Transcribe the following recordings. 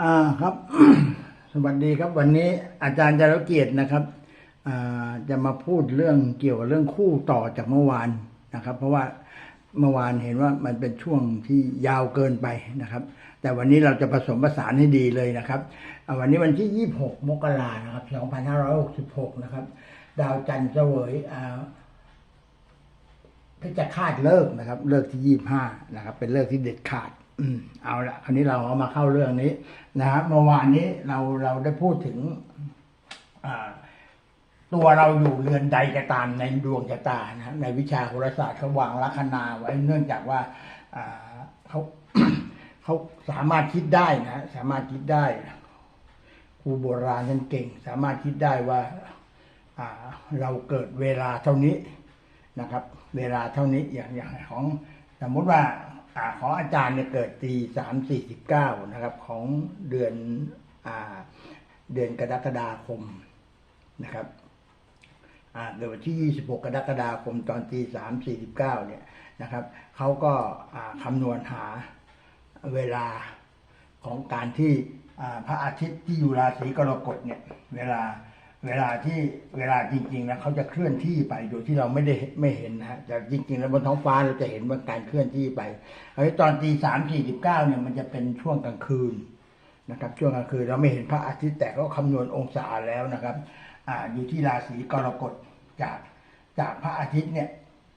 อ่าครับ สวัสดีครับ วันนี้อาจารย์จารเกียรตินะครับอ่าจะมาพูดเรื่องเกี่ยวกับเรื่องคู่ต่อจากเมื่อวานนะครับ เพราะว่าเมื่อวานเห็นว่ามันเป็นช่วงที่ยาวเกินไปนะครับ แต่วันนี้เราจะผสมผสานให้ดีเลยนะครับอ่าวันนี้วันที่ 26 มกรานะครับ 2566 นะครับ ดาวจันทร์เสวยอ่าเพชรฆาตเลิกนะครับ เลิกที่ยี่ห้านะครับ เป็นเลิกที่เด็ดขาด อืมเอาละคราวนี้เราเอามาเข้าเรื่องนี้นะครับเมื่อวานนี้เราเราได้พูดถึงตัวเราอยู่เรือนใดก็ตามในดวงชะตานะในวิชาโหราศาสตร์เขาวางลัคนาไว้เนื่องจากว่าเขาเขาสามารถคิดได้นะสามารถคิดได้ครูโบราณท่านเก่ง สามารถคิดได้ว่าเราเกิดเวลาเท่านี้นะครับ เวลาเท่านี้อย่างอย่างของสมมติว่า อาของอาจารย์เนี่ยเกิดตีสามสี่สิบเก้านะครับของเดือนอ่าเดือนกรกฎาคมนะครับอ่าเดวันที่ยี่สิบหกกรกฎาคมตอนตีสามสี่สิบเก้าเนี่ยนะครับเขาก็คำนวณหาเวลาของการที่พระอาทิตย์ที่อยู่ราศีกรกฎเนี่ยเวลา เวลาที่เวลาจริงๆแล้วเขาจะเคลื่อนที่ไปโดยที่เราไม่ได้ไม่เห็นนะฮะแต่จริงๆ แล้วบนท้องฟ้าเราจะเห็นว่าการเคลื่อนที่ไปเอ้ตอนตีสามสี่สิบเก้าเนี่ยมันจะเป็นช่วงกลางคืนนะครับช่วงกลางคืนเราไม่เห็นพระอาทิตย์แต่ก็คำนวณองศาแล้วนะครับอ่าอยู่ที่ราศีกรกฎจากจากพระอาทิตย์เนี่ย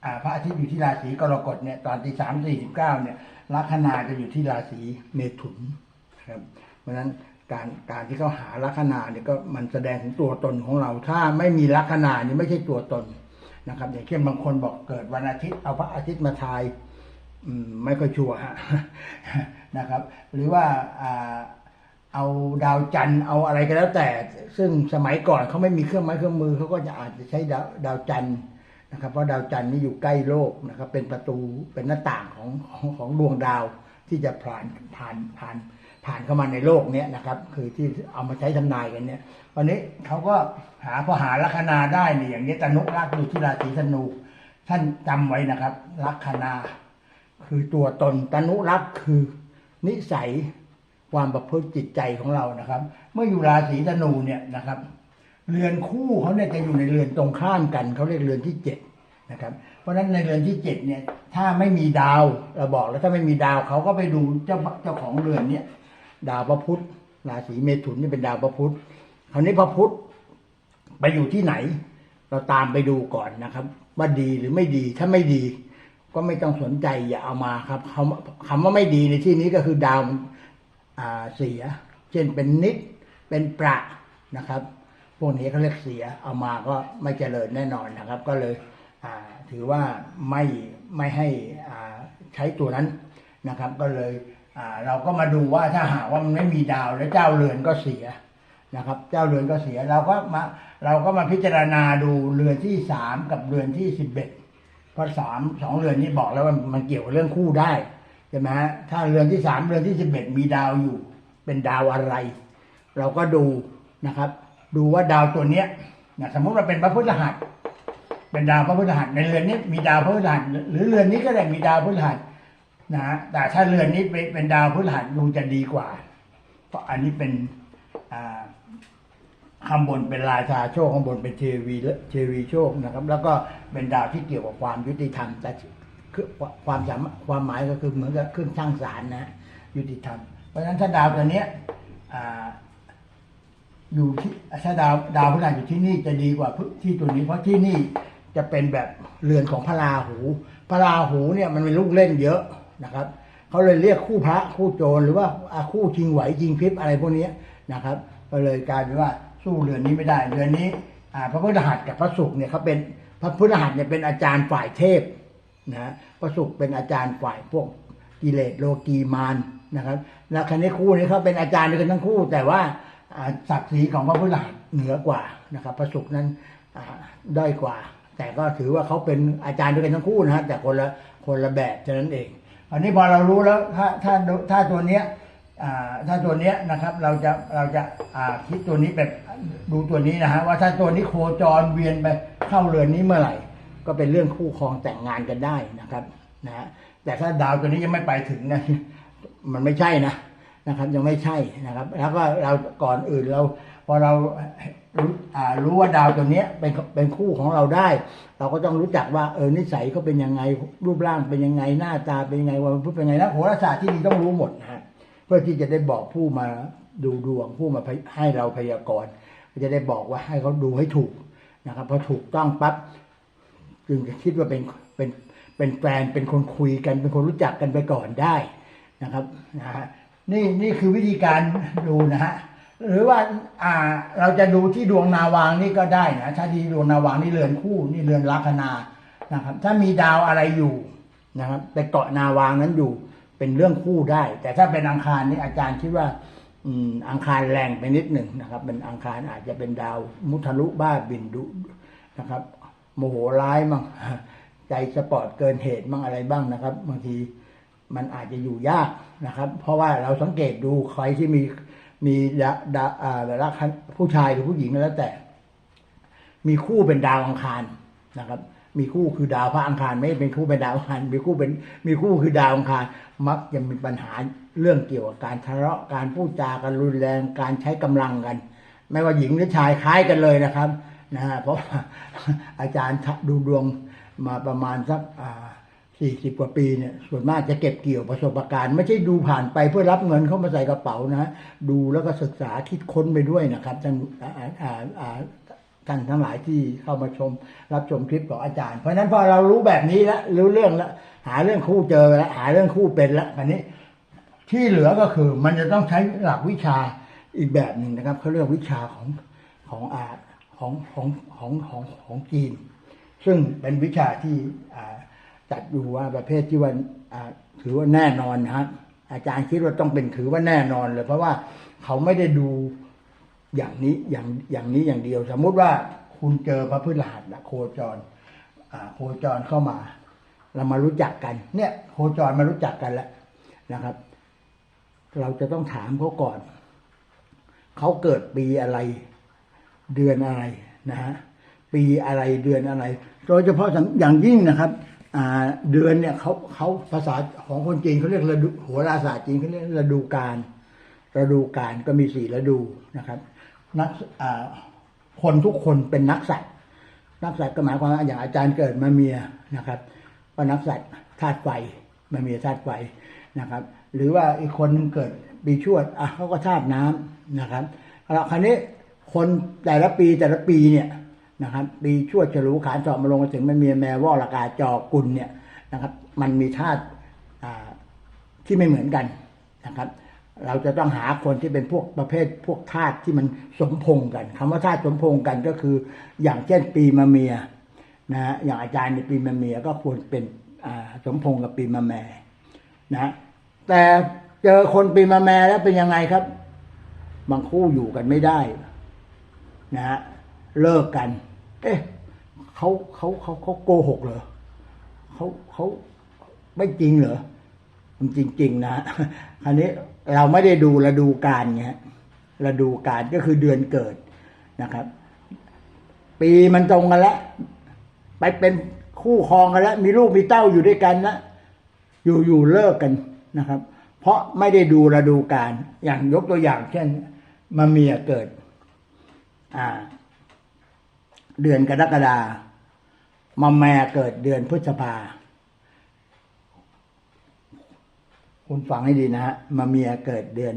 อ่าพระอาทิตย์อยู่ที่ราศีกรกฎเนี่ยตอนตีสามสี่สิบเก้าเนี่ยลัคนาจะอยู่ที่ราศีเมถุนครับเพราะฉะนั้น การการที่เขาหาลัคนาเนี่ยก็มันแสดงถึงตัวตนของเรา ถ้าไม่มีลัคนานี่ไม่ใช่ตัวตนนะครับ อย่างเช่นบางคนบอกเกิดวันอาทิตย์เอาพระอาทิตย์มาทายไม่ค่อยชัวร์นะครับ หรือว่าเอาดาวจันทร์เอาอะไรก็แล้วแต่ ซึ่งสมัยก่อนเขาไม่มีเครื่องไม้เครื่องมือเขาก็จะอาจจะใช้ดาวดาวจันทร์นะครับ เพราะดาวจันทร์นี่อยู่ใกล้โลกนะครับ เป็นประตูเป็นหน้าต่างของของของดวงดาวที่จะผ่านผ่านผ่าน ผ่านเข้ามาในโลกเนี้ยนะครับ คือที่เอามาใช้ทำนายกันเนี่ยวันนี้เขาก็หาพอหาลัคนาได้เนี่ยอย่างนี้ตนุรักอยู่ที่ราศีธนู ท่านจำไว้นะครับ ลัคนา คือตัวตนตนุรักคือนิสัยความประพฤติจิตใจของเรานะครับ เมื่ออยู่ราศีธนูเนี่ยนะครับ เรือนคู่เขาเนี่ยจะอยู่ในเรือนตรงข้ามกันเขาเรียกเรือนที่เจ็ดนะครับเพราะฉะนั้นในเรือนที่เจ็ดเนี่ยถ้าไม่มีดาวเราบอกแล้วถ้าไม่มีดาวเขาก็ไปดูเจ้าเจ้าของเรือนเนี่ย ดาวพระพุธราศีเมถุนนี่เป็นดาวพระพุธคราวนี้พระพุธไปอยู่ที่ไหน เราตามไปดูก่อนนะครับ ว่าดีหรือไม่ดีถ้าไม่ดี ก็ไม่ต้องสนใจอย่าเอามาครับคำคำว่าไม่ดีในที่นี้ก็คือดาวเสีย เช่นเป็นนิดเป็นประนะครับ พวกนี้เขาเรียกเสียเอามาก็ไม่เจริญแน่นอนนะครับ ก็เลยถือว่าไม่ไม่ให้ใช้ตัวนั้นนะครับ ก็เลย เราก็มาดูว่าถ้าหากว่ามันไม่มีดาวแล้วเจ้าเรือนก็เสียนะครับ เจ้าเรือนก็เสียเราก็มาเราก็มาพิจารณาดูเรือนที่สามกับเรือนที่สิบเอ็ดเพราะสามสองเรือนนี้บอกแล้วว่ามันเกี่ยวกับเรื่องคู่ได้ใช่ไหมฮะถ้าเรือนที่สามเรือนที่สิบเอ็ดมีดาวอยู่ เป็นดาวอะไร เราก็ดูนะครับ ดูว่าดาวตัวเนี้ยนะสมมติว่าเป็นพระพุทธหัสเป็นดาวพระพุทธหัสในเรือนนี้มีดาวพระพุทธหัสหรือเรือนนี้ก็ได้มีดาวพระพุทธหัส นะฮะแต่ถ้าเรือนนี้เป็นดาวพฤหัสดูจะดีกว่า เพราะอันนี้เป็นอ่าข้างบนเป็นราชาโชคข้างบนเป็นเทวีเทวีโชคนะครับ แล้วก็เป็นดาวที่เกี่ยวกับความยุติธรรม แต่คือความสามความหมายก็คือเหมือนกับเครื่องช่างสารนะยุติธรรม เพราะฉะนั้นถ้าดาวตัวเนี้ยอ่าอยู่ที่ถ้าดาวดาวพฤหัสอยู่ที่นี่จะดีกว่าที่ตัวนี้เพราะที่นี่จะเป็นแบบเรือนของพระราหู พระราหูเนี่ยมันเป็นลูกเล่นเยอะ นะครับเขาเลยเรียกคู่พระคู่โจรหรือว่าคู่ชิงไหวชิงพริบอะไรพวกนี้นะครับก็เลยกลายเป็นว่าสู้เรือนนี้ไม่ได้เรือนนี้พระพฤหัสกับพระศุกร์เนี่ยเขาเป็นพระพฤหัสเนี่ยเป็นอาจารย์ฝ่ายเทพนะพระศุกร์เป็นอาจารย์ฝ่ายพวกกิเลสโลกีมารนะครับแล้วคันนี้คู่นี้เขาเป็นอาจารย์ด้วยกันทั้งคู่ แต่ว่าศักดิ์ศรีของพระพุทธหัสเหนือกว่านะครับพระศุกร์นั้นด้อยกว่า แต่ก็ถือว่าเขาเป็นอาจารย์ด้วยกันทั้งคู่นะฮะแต่คนละคนละแบบเท่านั้นเอง อันนี้พอเรารู้แล้วถ้าถ้าถ้าตัวเนี้ยถ้าตัวเนี้ยนะครับเราจะเราจะคิดตัวนี้แบบดูตัวนี้นะฮะว่าถ้าตัวนี้โคจรเวียนไปเข้าเรือนนี้เมื่อไหร่ ก็เป็นเรื่องคู่ครองแต่งงานกันได้นะครับนะฮะแต่ถ้าดาวตัวนี้ยังไม่ไปถึงนะมันไม่ใช่นะนะครับ ยังไม่ใช่นะครับ แล้วก็เราก่อนอื่นเราพอเรา รู้อ่ารู้ว่าดาวตัวเนี้ยเป็นเป็นคู่ของเราได้ เราก็ต้องรู้จักว่าเออนิสัยเขาเป็นยังไงรูปร่างเป็นยังไงหน้าตาเป็นยังไงวันพุธเป็นยังไงนะโหราศาสตร์ที่ดีต้องรู้หมดนะฮะเพื่อที่จะได้บอกผู้มาดูดวงผู้มาให้เราพยากรณ์จะได้บอกว่าให้เขาดูให้ถูกนะครับพอถูกต้องปั๊บจึงจะคิดว่าเป็นเป็นเป็นแฟนเป็นคนคุยกันเป็นคนรู้จักกันไปก่อนได้นะครับนะฮะนี่นี่คือวิธีการดูนะฮะ หรือว่าอ่าเราจะดูที่ดวงนาวางนี่ก็ได้นะถ้าที่ดวงนาวางนี่เรือนคู่นี่เรือนลัคนานะครับ ถ้ามีดาวอะไรอยู่นะครับไปเกาะนาวางนั้นอยู่เป็นเรื่องคู่ได้ แต่ถ้าเป็นอังคารนี่อาจารย์คิดว่าอืมอังคารแรงไปนิดหนึ่งนะครับ เป็นอังคารอาจจะเป็นดาวมุทะลุบ้าบินดุนะครับ โมโหร้ายมั่งใจสปอร์ตเกินเหตุมั่งอะไรบ้างนะครับบางทีมันอาจจะอยู่ยากนะครับ เพราะว่าเราสังเกตดูใครที่มี มีดาดาอ่ารักผู้ชายหรือผู้หญิงก็แล้วแต่ มีคู่เป็นดาวอังคารนะครับ มีคู่คือดาวพระอังคาร ไม่เป็นคู่เป็นดาวอังคาร มีคู่เป็นมีคู่คือดาวอังคาร มักจะมีปัญหาเรื่องเกี่ยวกับการทะเลาะการพูดจากันรุนแรงการใช้กำลังกัน ไม่ว่าหญิงหรือชายคล้ายกันเลยนะครับนะฮะเพราะอาจารย์ดูดวงมาประมาณสัก สี่สิบกว่าปีเนี่ยส่วนมากจะเก็บเกี่ยวประสบการณ์ ไม่ใช่ดูผ่านไปเพื่อรับเงินเข้ามาใส่กระเป๋านะ ดูแล้วก็ศึกษาคิดค้นไปด้วยนะครับท่านท่านทั้งหลายที่เข้ามาชม รับชมคลิปของอาจารย์ เพราะฉะนั้นพอเรารู้แบบนี้แล้วรู้เรื่องแล้วหาเรื่องคู่เจอแล้วหาเรื่องคู่เป็นแล้วอันนี้ ที่เหลือก็คือมันจะต้องใช้หลักวิชาอีกแบบหนึ่งนะครับเขาเรียกวิชาของของอาของของของของของจีน ซึ่งเป็นวิชาที่อ่า จัดดูว่าประเภทที่ว่าถือว่าแน่นอนนะครับอาจารย์คิดว่าต้องเป็นถือว่าแน่นอนเลย เพราะว่าเขาไม่ได้ดูอย่างนี้อย่างอย่างนี้อย่างเดียว สมมุติว่าคุณเจอพระพฤหัสนะโคจรโคจรเข้ามา เรามารู้จักกัน เนี่ย โคจรมารู้จักกันแล้วนะครับ เราจะต้องถามเขาก่อน เขาเกิดปีอะไร เดือนอะไรนะฮะปีอะไรเดือนอะไร โดยเฉพาะอย่างยิ่งนะครับ เดือนเนี่ยเขาเขาภาษาของคนจีนเขาเรียกฤดูโหราศาสตร์จีนเขาเรียกฤดูกาลฤดูกาลก็มีสี่ฤดูนะครับ นักคนทุกคนเป็นนักสัตว์นักสัตว์ก็หมายความว่าอย่างอาจารย์เกิดมาเมียนะครับก็นักสัตว์ธาตุไฟมาเมียธาตุไฟนะครับ หรือว่าอีกคนนึงเกิดปีชวดอะเขาก็ธาตุน้ำนะครับแล้วคราวนี้คนแต่ละปีแต่ละปีเนี่ย นะครับปีชวดฉลูขานเจาะมาลงมาถึงมามีแมวว่อละกาจอกุลเนี่ยนะครับ มันมีธาตุที่ไม่เหมือนกันนะครับ เราจะต้องหาคนที่เป็นพวกประเภทพวกธาตุที่มันสมพงกันคำว่าธาตุสมพงกันก็คือ อย่างเช่นปีมะเมียนะฮะอย่างอาจารย์ในปีมะเมียก็ควรเป็นสมพงกับปีมะแม่นะฮะแต่เจอคนปีมะแม่แล้วเป็นยังไงครับ บางคู่อยู่กันไม่ได้นะฮะ เลิกกัน เอ๊ะเขาเขาเขาเขาโกหกเหรอเขาเขาไม่จริงเหรอมันจริง ๆ นะคราวนี้เราไม่ได้ดูฤดูกาลไงฮะดูกาลก็คือเดือนเกิดนะครับ ปีมันตรงกันแล้วไปเป็นคู่ครองกันแล้ว มีลูกมีเต้าอยู่ด้วยกันนะอยู่อยู่เลิกกันนะครับ เพราะไม่ได้ดูฤดูกาลอย่างยกตัวอย่าง เช่นมาเมียเกิด อ่า เดือนกรกฎามาแม่เกิดเดือนพฤษภา คุณฟังให้ดีนะฮะมาเมียเกิดเดือน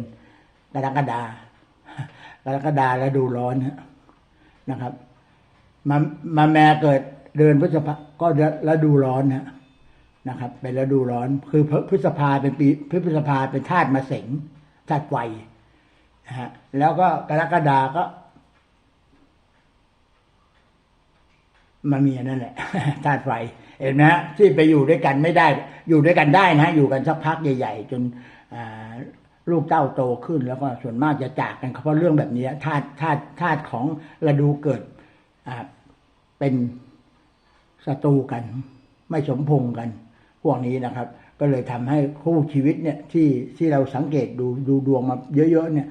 กรกฎากรกฎาแล้วดูร้อนนะครับ มามาแม่เกิดเดือนพฤษภาก็ฤดูร้อนฮะนะครับ เป็นฤดูร้อน คือพฤษภาเป็นปีพฤษภาเป็นธาตุมาเสงธาตุไฟนะฮะแล้วก็กรกฎาก็ มาเมียนั่นแหละธาตุไฟเห็นไหมฮะที่ไปอยู่ด้วยกันไม่ได้ อยู่ด้วยกันได้นะ อยู่กันสักพักใหญ่ ๆ จนลูกเต้าโตขึ้นแล้วก็ส่วนมากจะจากกันเพราะเรื่องแบบนี้ธาตุธาตุธาตุของฤดูเกิดเป็นศัตรูกัน ไม่สมพงกัน พวกนี้นะครับ ก็เลยทำให้คู่ชีวิตเนี่ยที่ที่เราสังเกตดูดูดวงมาเยอะๆเนี่ย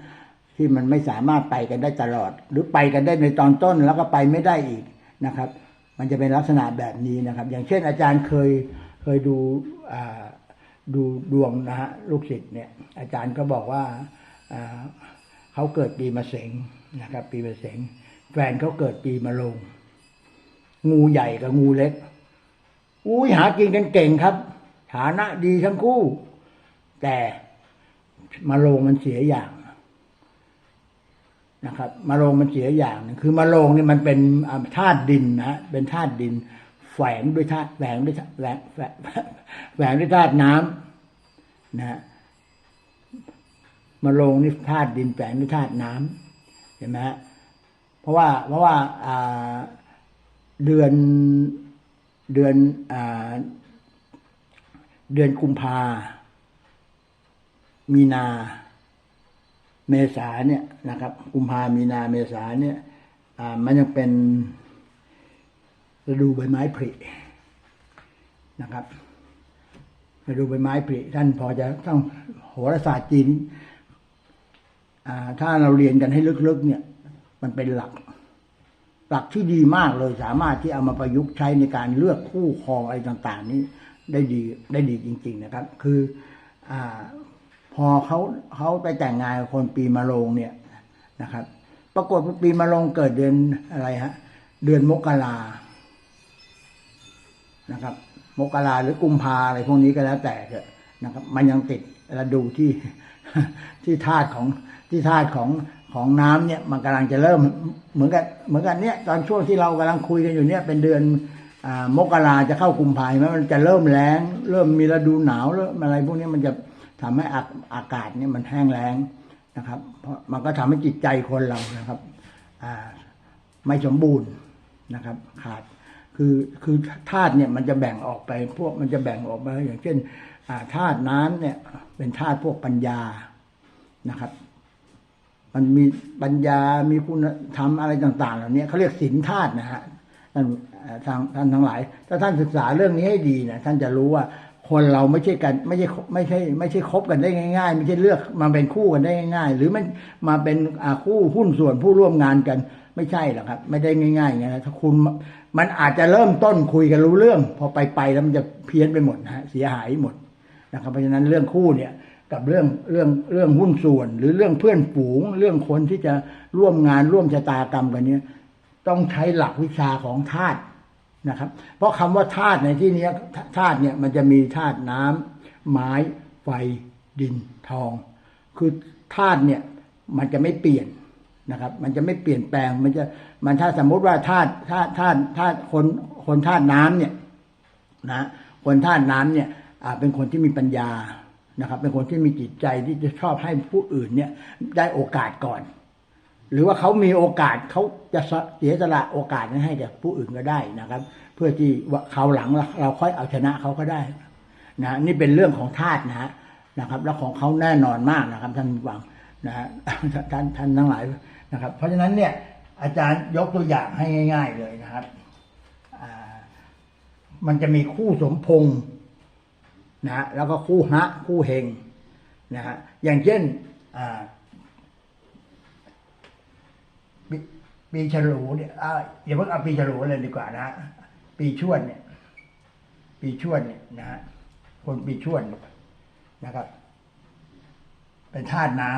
ที่มันไม่สามารถไปกันได้ตลอด หรือไปกันได้ในตอนต้นแล้วก็ไปไม่ได้อีกนะครับ มันจะเป็นลักษณะแบบนี้นะครับ อย่างเช่นอาจารย์เคยเคยดูดูดวงนะฮะลูกศิษย์เนี่ยอาจารย์ก็บอกว่าเขาเกิดปีมะเสงนะครับ ปีมะเสงแฟนเขาเกิดปีมะโรงงูใหญ่กับงูเล็กอุ้ยหากินกันเก่งครับ ฐานะดีทั้งคู่ แต่มะโรงมันเสียอย่าง นะครับมะโรงมันเสียอย่างหนึงคือมะโรงนี่มันเป็นธาตุดินนะฮะเป็นธาตุดิน แฝงด้วยธาตุแฝงด้วยธาตุแฝงแฝงด้วยธาตุน้ำนะฮะมะโรงนี่ธาตุดินแฝงด้วยธาตุน้ำเห็นไหมฮะเพราะว่าเพราะว่าเดือนเดือนเดือนกุมภามีนา เมษาเนี่ยนะครับกุมภามีนาเมษาเนี่ยมันยังเป็นฤดูใบไม้ผลินะครับฤดูใบไม้ผลิท่านพอจะต้องโหราศาสตร์จีนถ้าเราเรียนกันให้ลึกๆเนี่ย มันเป็นหลัก หลักที่ดีมากเลยสามารถที่เอามาประยุกต์ใช้ในการเลือกคู่ครองอะไรต่าง ๆ นี้ได้ดีได้ดีจริง ๆ นะครับ คืออ่า พอเขาเขาไปแต่งงานกับคนปีมะโรงเนี่ยนะครับ ปรากฏว่าปีมะโรงเกิดเดือนอะไรฮะเดือนมกรานะครับ มกราหรือกุมภาอะไรพวกนี้ก็แล้วแต่เถอะนะครับ มันยังติดเราดูที่ที่ธาตุของที่ธาตุของของน้ำเนี่ยมันกำลังจะเริ่มเหมือนกันเหมือนกันเนี่ยตอนช่วงที่เรากำลังคุยกันอยู่เนี่ยเป็นเดือนอมกราจะเข้ากุมภาใช่ไหมมันจะเริ่มแล้งเริ่มมีฤดูหนาวเริ่มอะไรพวกนี้มันจะ ทำให้อาอากาศเนี่ยมันแห้งแล้งนะครับ เพราะมันก็ทำให้จิตใจคนเรานะครับไม่สมบูรณ์นะครับ ขาดคือคือธาตุเนี่ยมันจะแบ่งออกไป พวกมันจะแบ่งออกมาอย่างเช่นธาตุน้ำเนี่ย เป็นธาตุพวกปัญญานะครับ มันมีปัญญามีคุณธรรมอะไรต่าง ๆ เหล่านี้เขาเรียกศีลธาตุนะฮะท่านทางท่านทั้งหลาย ถ้าท่านศึกษาเรื่องนี้ให้ดีนะท่านจะรู้ว่า คนเราไม่ใช่กันไม่ใช่ไม่ใช่ ไม่ใช่คบกันได้ง่าย ๆ ไม่ใช่เลือกมาเป็นคู่กันได้ง่าย ๆ หรือมันมาเป็นคู่หุ้นส่วนผู้ร่วมงานกัน ไม่ใช่หรอกครับ ไม่ได้ง่ายง่างนะถ้าคุณมันอาจจะเริ่มต้นคุยกันรู้เรื่อง พอไปไปแล้วมันจะเพี้ยนไปหมดนะฮะเสียหายหมดนะครับ เพราะฉะนั้นเรื่องคู่เนี่ยกับเรื่องเรื่องเรื่องหุ้นส่วน หรือเรื่องเพื่อนฝูง เรื่องคนที่จะร่วมงานร่วมชะตากรรมกันเนี่ยต้องใช้หลักวิชาของธาตุ นะครับ เพราะคำว่าธาตุในที่นี้ธาตุเนี่ยมันจะมีธาตุน้ำไม้ไฟดินทอง คือธาตุเนี่ยมันจะไม่เปลี่ยนนะครับ มันจะไม่เปลี่ยนแปลงมันจะมันถ้าสมมุติว่าธาตุธาตุธาตุธาตุคนคนธาตุน้ำเนี่ยนะคนธาตุน้ำเนี่ยเป็นคนที่มีปัญญานะครับ เป็นคนที่มีจิตใจที่จะชอบให้ผู้อื่นเนี่ยได้โอกาสก่อน หรือว่าเขามีโอกาสเขาจะเสียสละโอกาสนั้นให้แก่ผู้อื่นก็ได้นะครับ เพื่อที่ว่าเขาหลังเราค่อยเอาชนะเขาก็ได้นะนี่เป็นเรื่องของธาตุนะฮะนะครับ แล้วของเขาแน่นอนมากนะครับ ท่านผู้ฟังนะฮะท่านท่านทั้งหลายนะครับ เพราะฉะนั้นเนี่ยอาจารย์ยกตัวอย่างให้ง่าย ๆ เลยนะครับมันจะมีคู่สมพงษ์นะฮะแล้วก็คู่ฮะคู่เฮงนะฮะอย่างเช่นอ่า ปีฉลูเนี่ยอ่าอย่าเพิ่งเอาปีฉลูเลยดีกว่านะฮะปีชวดเนี่ย ปีชวดเนี่ยนะฮะคนปีชวดนะครับ เป็นธาตุน้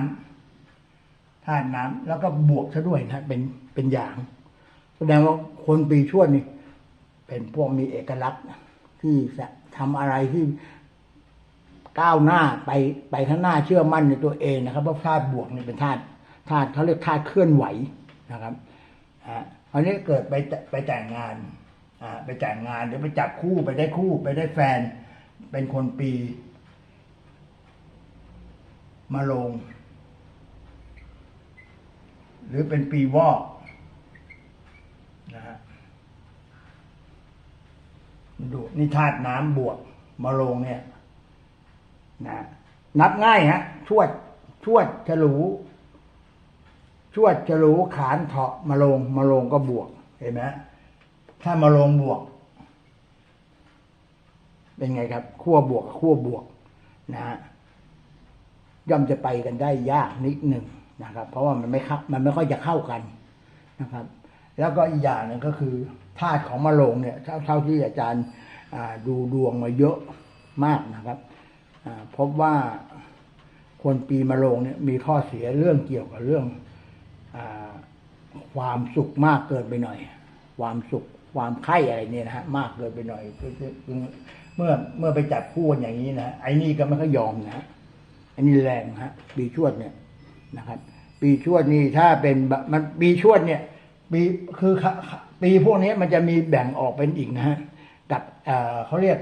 ำธาตุน้ำแล้วก็บวกซะด้วยนะเป็นเป็นอย่าง แสดงว่าคนปีชวดนี่ เป็นพวกมีเอกลักษณ์ที่จะทำอะไรที่ก้าวหน้าไปไปข้างหน้าเชื่อมั่นในตัวเองนะครับเพราะธาตุบวกนี่เป็นธาตุธาตุเขาเรียกธาตุเคลื่อนไหวนะครับ อ่าอันนี้เกิดไปไปแต่งงานอ่าไปแต่งงานหรือไปจับคู่ไปได้คู่ไปได้แฟน เป็นคนปี มาลง หรือเป็นปีวอกนะฮะดูนี่ธาตุน้ำบวกมาลงเนี่ยนะนับง่ายฮะชวดชวดฉลู วดฉลูขานเถาะมาลงมาลงก็บวก เห็นไหมถ้ามาลงบวก เป็นไงครับ ขั้วบวก ขั้วบวก นะฮะย่อมจะไปกันได้ยากนิดหนึ่งนะครับ เพราะว่ามันไม่เข้ามันไม่ค่อยจะเข้ากันนะครับ แล้วก็อีกอย่างหนึ่งก็คือธาตุของมะโรงเนี่ยเท่าที่อาจารย์ดูดวงมาเยอะมากนะครับพบว่าคนปีมะโรงเนี่ยมีข้อเสียเรื่องเกี่ยวกับเรื่อง ความสุขมากเกินไปหน่อย ความสุขความไข้อะไรเนี่ยนะฮะมากเกินไปหน่อยเมื่อเมื่อไปจับคู่กันอย่างนี้นะไอ้นี่ก็ไม่ค่อยยอมนะฮะอันนี้แรงฮะปีชวดเนี่ยนะครับ ปีชวดนี่ถ้าเป็นแบบมันปีชวดเนี่ยปีคือปีพวกนี้มันจะมีแบ่งออกเป็นอีกนะฮะกับเอ่อเขาเรียก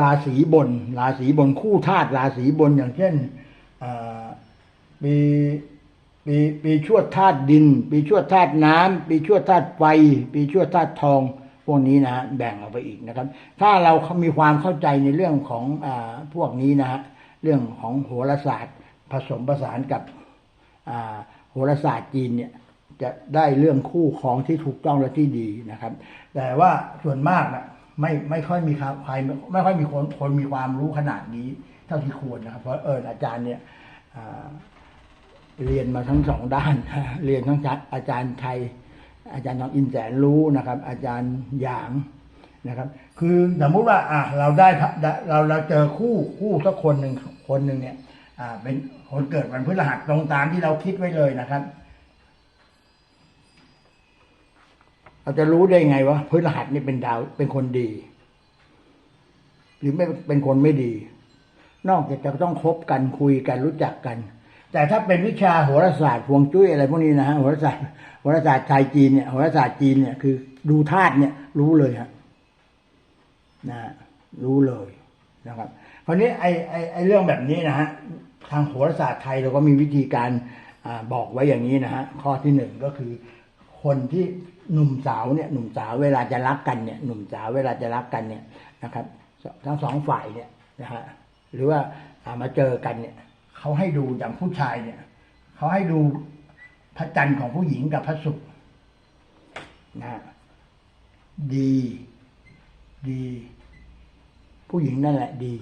ราศีบน ราศีบนคู่ธาตุราศีบนอย่างเช่น เอ่อปีปีปีชวดธาตุดิน ปีชวดธาตุน้ำปีชวดธาตุไฟ ปีชวดธาตุทองพวกนี้นะฮะแบ่งออกไปอีกนะครับ ถ้าเรามีความเข้าใจในเรื่องของอาพวกนี้นะฮะเรื่องของโหราศาสตร์ ผสมผสานกับอ่าโหราศาสตร์จีนเนี่ยจะได้เรื่องคู่ครองที่ถูกต้องและที่ดีนะครับ แต่ว่าส่วนมากนะไม่ไม่ค่อยมีใครไม่ค่อยมีคนคนมีความรู้ขนาดนี้ เท่าที่ควรนะครับ เพราะเอออาจารย์เนี่ยอ่า เรียนมาทั้งสองด้าน เรียนทั้งอาจารย์ไทย อาจารย์ทองอินแสนรู้นะครับ อาจารย์หยางนะครับ คือสมมติว่าอะเราได้พระได้เราเราเจอคู่คู่สักคนหนึ่งคนหนึ่งเนี่ย อ่า เป็นคนเกิดวันพฤหัสตรงตามที่เราคิดไว้เลยนะครับเราจะรู้ได้ไงว่าพฤหัสนี่เป็นดาวเป็นคนดี หรือไม่เป็นคนไม่ดี นอกจากจะต้องคบกันคุยกันรู้จักกัน แต่ถ้าเป็นวิชาโหราศาสตร์ฮวงจุ้ยอะไรพวกนี้นะฮะโหราศาสตร์โหราศาสตร์ชายจีนเนี่ยโหราศาสตร์จีนเนี่ยคือดูธาตุเนี่ยรู้เลยฮะนะรู้เลยนะครับคราวนี้ไอ้ไอ้ไอ้เรื่องแบบนี้นะฮะทางโหราศาสตร์ไทยเราก็มีวิธีการอบอกไว้อย่างนี้นะฮะข้อที่หนึ่งก็คือ คนที่หนุ่มสาวเนี่ยหนุ่มสาวเวลาจะรักกันเนี่ยหนุ่มสาวเวลาจะรักกันเนี่ยนะครับ ทั้งสองฝ่ายเนี่ยนะฮะหรือว่ามาเจอกันเนี่ย เขาให้ดูอย่างผู้ชายเนี่ยเขาให้ดูพระจันทร์ของผู้หญิงกับพระศุกร์นะดี ดี ผู้หญิงนั่นแหละดี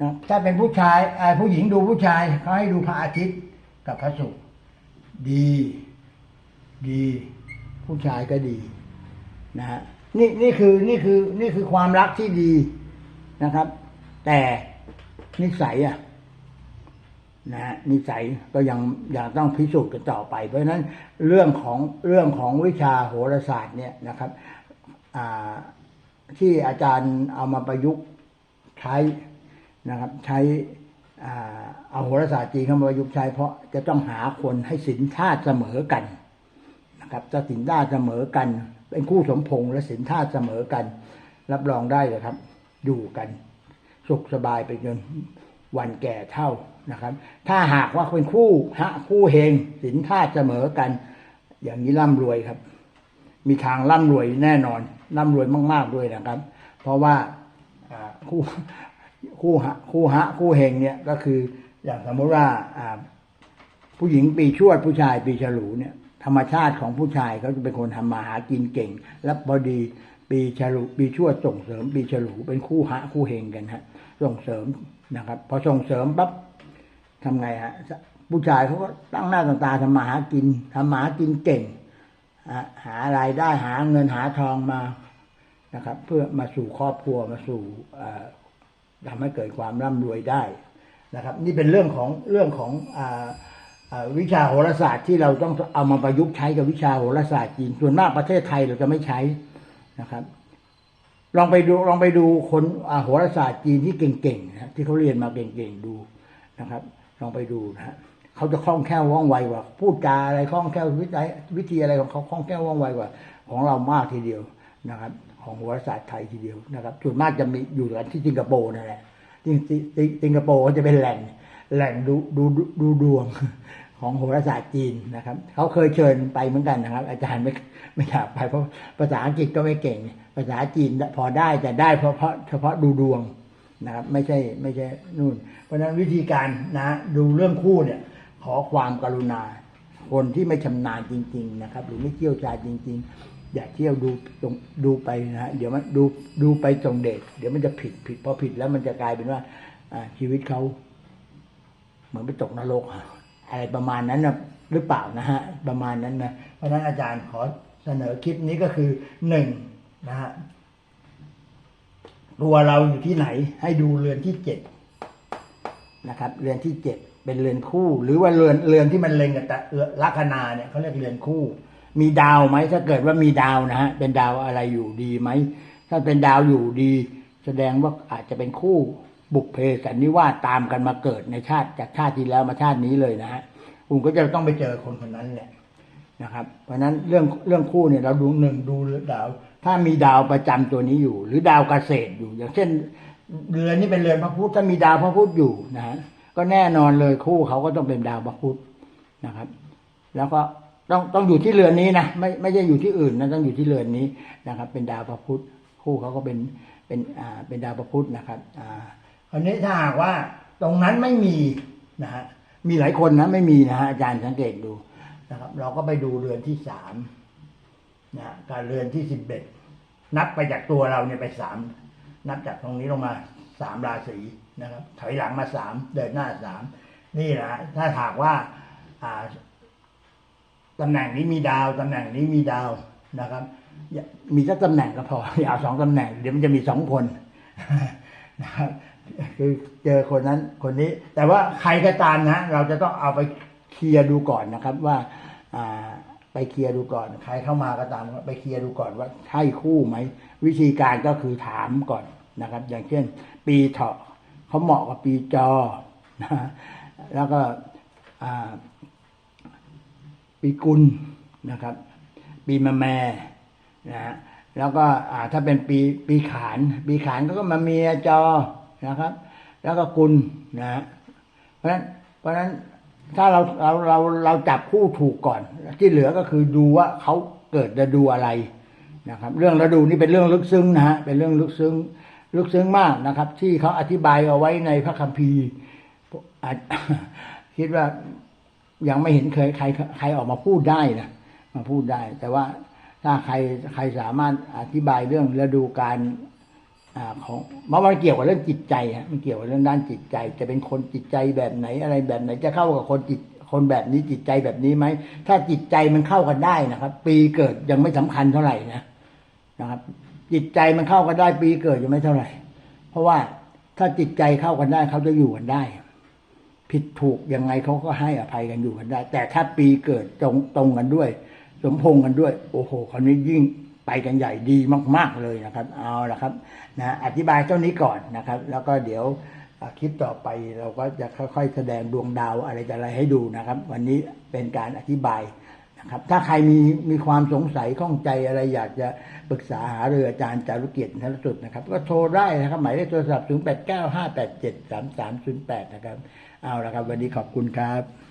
นะถ้าเป็นผู้ชายเอ่อผู้หญิงดูผู้ชายเขาให้ดูพระอาทิตย์กับพระศุกร์ดี ดี ผู้ชายก็ดีนะฮะนี่นี่คือนี่คือนี่คือความรักที่ดีนะครับ แต่นิสัยอะ นะฮะนิสัยก็ยังยังต้องพิสูจน์กันต่อไป เพราะฉะนั้นเรื่องของเรื่องของวิชาโหราศาสตร์เนี่ยนะครับที่อาจารย์เอามาประยุกต์ใช้นะครับใช้อ่าเอาโหราศาสตร์จีนเข้ามาประยุกต์ใช้ เพราะจะต้องหาคนให้สินธาตุเสมอกันนะครับจะสินธาตุเสมอกัน เป็นคู่สมพงษ์และสินธาตุเสมอกัน รับรองได้เลยครับ อยู่กัน สุขสบายไปจน วันแก่เท่านะครับ ถ้าหากว่าเป็นคู่ฮะคู่เฮงสินธาเสมอกัน อย่างนี้ร่ำรวยครับ มีทางร่ำรวยแน่นอนร่ำรวยมาก ๆด้วยนะครับ เพราะว่าคู่คู่ฮะคู่ฮะคู่เฮงเนี่ยก็คืออย่างสมมติว่าอ่าผู้หญิงปีชวดผู้ชายปีฉลูเนี่ยธรรมชาติของผู้ชายเขาจะเป็นคนทำมาหากินเก่ง และพอดีปีฉลูปีชวดส่งเสริมปีฉลูเป็นคู่ฮะคู่เฮงกันฮะส่งเสริม นะครับ พอส่งเสริมปั๊บทำไงฮะผู้ชายเขาก็ตั้งหน้าตั้งตาทำมาหากินทำมาหากินเก่งอะหารายได้หาเงินหาทองมานะครับ เพื่อมาสู่ครอบครัวมาสู่ทำให้เกิดความร่ำรวยได้นะครับ นี่เป็นเรื่องของเรื่องของออวิชาโหราศาสตร์ที่เราต้องเอามาประยุกต์ใช้กับวิชาโหราศาสตร์จีนส่วนมากประเทศไทยเราจะไม่ใช้นะครับ ลองไปดูลองไปดูคนอาโหราศาสตร์จีนที่เก่งๆนะที่เขาเรียนมาเก่งๆดูนะครับ ลองไปดูนะฮะเขาจะคล่องแคล่วว่องไวกว่า พูดจาอะไรคล่องแคล่ววิธีวิธีอะไรของเขาคล่องแคล่วว่องไวกว่า ของเรามากทีเดียวนะครับ ของโหราศาสตร์ไทยทีเดียวนะครับส่วนมากจะมีอยู่กันที่สิงคโปร์นั่นแหละสิงสิงคโปร์จะเป็นแหล่งแหล่งดูดูดูดูดวงของโหราศาสตร์จีนนะครับ เขาเคยเชิญไปเหมือนกันนะครับ อาจารย์ไม่ไม่อยากไปเพราะภาษาอังกฤษก็ไม่เก่ง ภาษาจีนพอได้แต่ได้เพราะเพาะเฉพาะดูดวงนะครับไม่ใช่ไม่ใช่นู่น เพราะฉะนั้นวิธีการนะดูเรื่องคู่เนี่ยขอความกรุณา คนที่ไม่ชำนาญจริง ๆ นะครับ หรือไม่เชี่ยวชาจริง ๆ อย่าเที่ยวดูตรงดูไปนะฮะเดี๋ยวมันดูดูไปตรงเดชเดี๋ยวมันจะผิดผิดพอผิดแล้วมันจะกลายเป็นว่าชีวิตเขาเหมือนไปตกนรกอะอะไรประมาณนั้นนะหรือเปล่านะฮะประมาณนั้นนะเพราะฉะนั้นอาจารย์ขอเสนอคลิปนี้ก็คือหนึ่ง นะฮะตัวเราอยู่ที่ไหนให้ดูเรือนที่เจ็ดนะครับ เรือนที่เจ็ดเป็นเรือนคู่ หรือว่าเรือนเรือนที่มันเล็งกับตะลัคนาเนี่ยเขาเรียกเรือนคู่ มีดาวไหมถ้าเกิดว่ามีดาวนะฮะเป็นดาวอะไรอยู่ดีไหมถ้าเป็นดาวอยู่ดี แสดงว่าอาจจะเป็นคู่บุกเพสันนิวาสตามกันมาเกิดในชาติจากชาติที่แล้วมาชาตินี้เลยนะฮะคุณก็จะต้องไปเจอคนคนนั้นแหละ นะครับ เพราะฉะนั้นเรื่องเรื่องคู่เนี่ยเราดูหนึ่งดูดาว ถ้ามีดาวประจำตัวนี้อยู่ หรือดาวเกษตรอยู่ อย่างเช่น เรือนนี้เป็นเรือนพระพุธถ้ามีดาวพระพุธอยู่นะฮะก็แน่นอนเลยคู่เขาก็ต้องเป็นดาวพระพุธนะครับ แล้วก็ต้องต้องอยู่ที่เรือนนี้นะไม่ไม่ใช่อยู่ที่อื่นนะต้องอยู่ที่เรือนนี้นะครับ เป็นดาวพระพุธคู่เขาก็เป็นเป็นอ่าเป็นดาวพระพุธนะครับอ่าคราวนี้ถ้าหากว่าตรงนั้นไม่มีนะฮะมีหลายคนนะไม่มีนะฮะอาจารย์สังเกตดู นะครับ เราก็ไปดูเรือนที่สามนะกับเรือนที่สิบเอ็ดนับไปจากตัวเราเนี่ยไปสามนับจากตรงนี้ลงมาสามราศีนะครับ ถอยหลังมาสามเดินหน้าสามนี่แหละถ้าหากว่าตำแหน่งนี้มีดาวตำแหน่งนี้มีดาวนะครับ มีสักตำแหน่งก็พออย่าเอาสองตำแหน่งเดี๋ยวมันจะมีสองคนนะครับคือเจอคนนั้นคนนี้ แต่ว่าใครก็ตามนะ เราจะต้องเอาไป เคลียร์ดูก่อนนะครับว่าไปเคลียร์ดูก่อนใครเข้ามาก็ตามไปเคลียร์ดูก่อนว่าใช่คู่ไหมวิธีการก็คือถามก่อนนะครับ อย่างเช่น ปีเถาะเขาเหมาะกับปีจอนะแล้วก็ปีกุลนะครับ ปีมะแม่นะฮะแล้วก็ถ้าเป็นปีปีขาน ปีขานก็มาเมียจอนะครับ แล้วก็กุลนะฮะเพราะฉะนั้นเพราะฉะนั้น ถ้าเราเราเราเราจับคู่ถูกก่อน ที่เหลือก็คือดูว่าเขาเกิดจะดูอะไรนะครับ เรื่องฤดูนี่เป็นเรื่องลึกซึ้งนะฮะเป็นเรื่องลึกซึ้งลึกซึ้งมากนะครับ ที่เขาอธิบายเอาไว้ในพระคัมภีร์คิดว่ายังไม่เห็นเคยใครใครออกมาพูดได้นะมาพูดได้ แต่ว่าถ้าใครใครสามารถอธิบายเรื่องฤดูการ อ่าของเพราะมันเกี่ยวกับเรื่องจิตใจฮะมันเกี่ยวกับเรื่องด้านจิตใจ จะเป็นคนจิตใจแบบไหนอะไรแบบไหนจะเข้ากับคนจิตคนแบบนี้จิตใจแบบนี้ไหมถ้าจิตใจมันเข้ากันได้นะครับ ปีเกิดยังไม่สำคัญเท่าไหร่นะนะครับ จิตใจมันเข้ากันได้ปีเกิดยังไม่เท่าไหร่ เพราะว่าถ้าจิตใจเข้ากันได้เขาจะอยู่กันได้ ผิดถูกยังไงเขาก็ให้อภัยกันอยู่กันได้ แต่ถ้าปีเกิดตรงตรงกันด้วย สมพงกันด้วย โอ้โหคราวนี้ยิ่ง ไปกันใหญ่ดีมาก ๆเลยนะครับเอาละครับนะอธิบายเจ้านี้ก่อนนะครับ แล้วก็เดี๋ยวคลิปต่อไปเราก็จะค่อยๆ แสดงดวงดาวอะไรต่ออะไรให้ดูนะครับ วันนี้เป็นการอธิบายนะครับ ถ้าใครมีมีความสงสัยข้องใจอะไรอยากจะปรึกษาหาเรืออาจารย์จารุเกียรตินรสุดนะครับ ก็โทรได้นะครับ หมายเลขโทรศัพท์ 0 8 9 5 8 7 3 3 0 8 นะครับ เอาละครับ วันนี้ขอบคุณครับ